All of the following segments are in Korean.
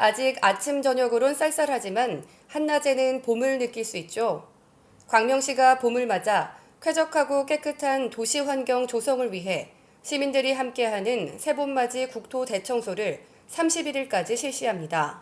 아직 아침 저녁으론 쌀쌀하지만 한낮에는 봄을 느낄 수 있죠. 광명시가 봄을 맞아 쾌적하고 깨끗한 도시 환경 조성을 위해 시민들이 함께하는 새봄맞이 국토 대청소를 31일까지 실시합니다.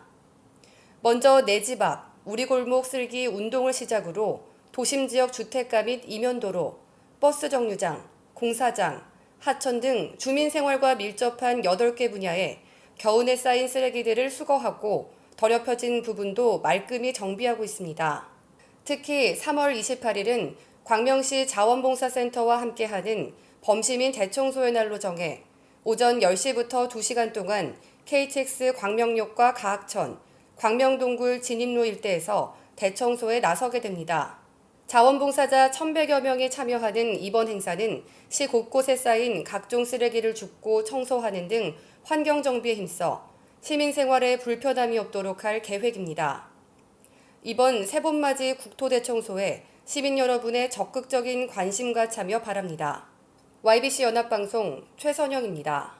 먼저 내 집 앞, 우리 골목 쓸기 운동을 시작으로 도심 지역 주택가 및 이면도로, 버스 정류장, 공사장, 하천 등 주민 생활과 밀접한 8개 분야에 겨우내 쌓인 쓰레기들을 수거하고 더럽혀진 부분도 말끔히 정비하고 있습니다. 특히 3월 28일은 광명시 자원봉사센터와 함께하는 범시민 대청소의 날로 정해 오전 10시부터 2시간 동안 KTX 광명역과 가학천, 광명동굴 진입로 일대에서 대청소에 나서게 됩니다. 자원봉사자 1,100여 명이 참여하는 이번 행사는 시 곳곳에 쌓인 각종 쓰레기를 줍고 청소하는 등 환경 정비에 힘써 시민 생활에 불편함이 없도록 할 계획입니다. 이번 새봄맞이 국토대청소에 시민 여러분의 적극적인 관심과 참여 바랍니다. YBC 연합방송 최선영입니다.